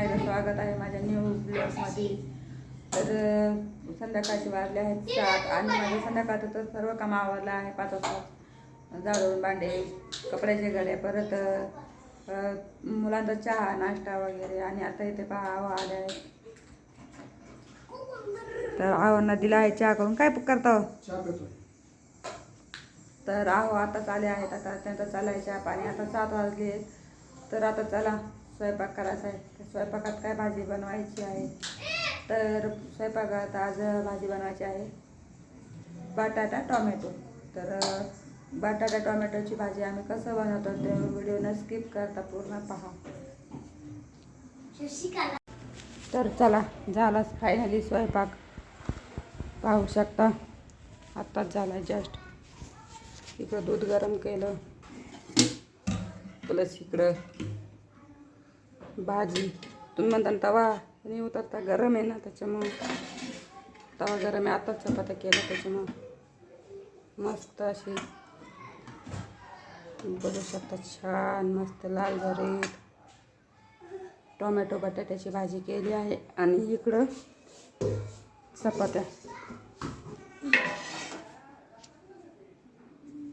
पुन्हा स्वागत आहे माझ्या न्यू ब्लॉगमध्ये तर संध्याकाळचे वाजले आहेत सात आणि माझं संध्याकाळचं तर सर्व काम आवरलं आहे पाच वाजता. झाडून भांडे कपड्याचे घडे परत मुलांचा चहा नाश्ता वगैरे आणि आता इथे पहा आहो आले आहे तर आव्हांना दिला आहे चहा करून. काय करता हो? तर आहो आताच आले आहेत. आता त्यांचा चालाय चहा पाणी. आता सात वाजले. तर आता चला. स्वयंपाक करायचा आहे. तर स्वयंपाकात काय भाजी बनवायची आहे? तर स्वयंपाकात आज भाजी बनवायची आहे. बटाटा टॉमॅटो. तर बटाटा टॉमॅटोची भाजी आम्ही कसं बनवतो ते व्हिडिओ न स्किप करता पूर्ण पहा. तर चला झालाच फायनली स्वयंपाक. पाहू शकता आत्ताच झाला जस्ट इकडं दूध गरम केलं. प्लस इकडं भाजी. तुम्ही म्हणता तवा नाही होता गरम आहे ना त्याच्यामुळं. तवा गरम आहे आताच चपात्या केल्या त्याच्यामुळं. मस्त अशी. बघू शकता छान मस्त लाल भरीत. टोमॅटो बटाट्याची भाजी केली आहे. आणि इकडं चपात्या.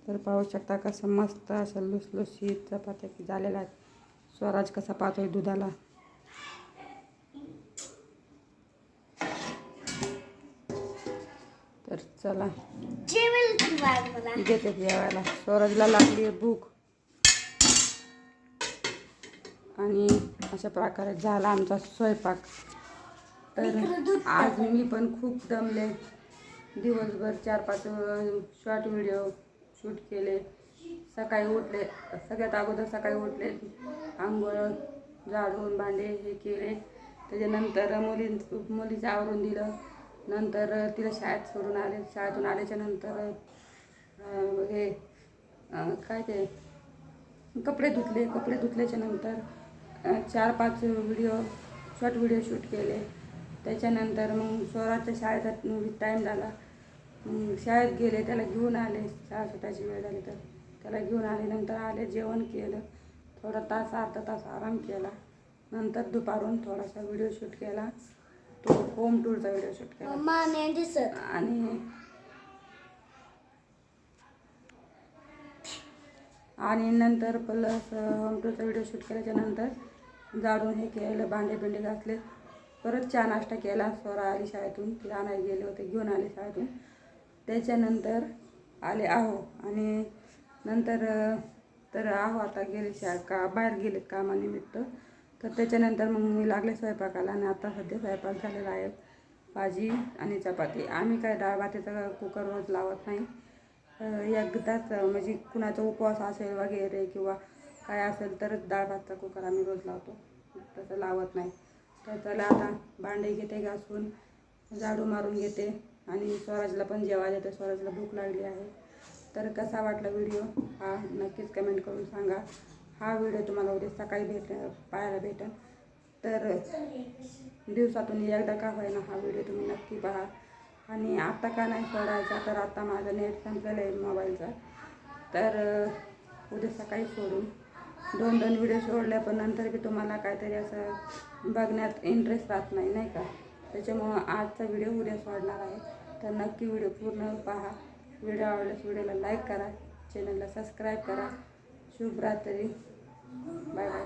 तर पाहू शकता कसं मस्त असं लुसलुसीत चपात्या झालेल्या आहेत. स्वराज कसा पाहतोय दुधाला? तर चला. घेते जेवायला. स्वराजला लागली आहे भूक. आणि अशा प्रकारे झाला आमचा स्वयंपाक. तर आज मी पण खूप दमले. दिवसभर चार पाच शॉर्ट व्हिडिओ शूट केले. सकाळी उठले सगळ्यात अगोदर सकाळी उठले आंघोळ झाडून भांडे हे केले. त्याच्यानंतर मुली मुलीचं आवरून दिलं. नंतर तिला शाळेत सोडून आले. शाळेतून आल्याच्यानंतर हे काय ते कपडे धुतले. कपडे धुतल्याच्या नंतर चार पाच व्हिडिओ शॉर्ट व्हिडिओ शूट केले. त्याच्यानंतर मग स्वराच्या शाळेचा टाईम झाला. शाळेत गेले त्याला घेऊन आले. शाळा सुटायची वेळ झाली तर. त्याला घेऊन आले. नंतर आले जेवण केलं. थोडा तास अर्धा तास आराम केला. नंतर दुपारून थोडासा व्हिडिओ शूट केला. तो होम टूरचा व्हिडिओ शूट केला. आणि आणि नंतर प्लस होम टूरचा व्हिडिओ शूट केल्याच्यानंतर जाडून हे केलं भांडे बिंडे घासले. परत चहा नाश्ता केला. स्वरा आली शाळेतून. तिला आणायला गेले होते घेऊन आले शाळेतून. त्याच्यानंतर आले आहो. आणि नंतर तर आहो आता गेले शा का बाहेर गेले कामानिमित्त. तर त्याच्यानंतर मग मी लागले स्वयंपाकाला आणि आता सध्या स्वयंपाक झालेला आहे. भाजी आणि चपाती. आम्ही काय डाळ भातीचा कुकर रोज लावत नाही. एकदाच म्हणजे कुणाचा उपवास असेल वगैरे किंवा काय असेल तरच डाळ भातचा कुकर आम्ही रोज लावतो. तसं लावत नाही. तर त्याला आता भांडे घेते घासून झाडू मारून घेते आणि स्वराजला पण जेवा देते. स्वराजला भूक लागली आहे. तर कसा वाटला व्हिडिओ? हा नक्कीच कमेंट करून सांगा. हा व्हिडिओ तुम्हाला उद्या सकाळी भेट पाहायला भेटेल. तर दिवसातून एकदा का होईना हा व्हिडिओ तुम्ही नक्की पहा. आणि आत्ता का नाही सोडायचा तर आत्ता माझं नेट संपलेलं आहे मोबाईलचा. तर उद्या सकाळी सोडून दोन दोन व्हिडिओ सोडल्या पण नंतर बी तुम्हाला काहीतरी असं बघण्यात इंटरेस्ट राहत नाही नाही का? त्याच्यामुळं आजचा व्हिडिओ उद्या सोडणार आहे. तर नक्की व्हिडिओ पूर्ण पहा. व्हिडिओ आवडल्यास व्हिडिओला लाईक करा चॅनलला सबस्क्राईब करा. शुभरात्री बाय बाय.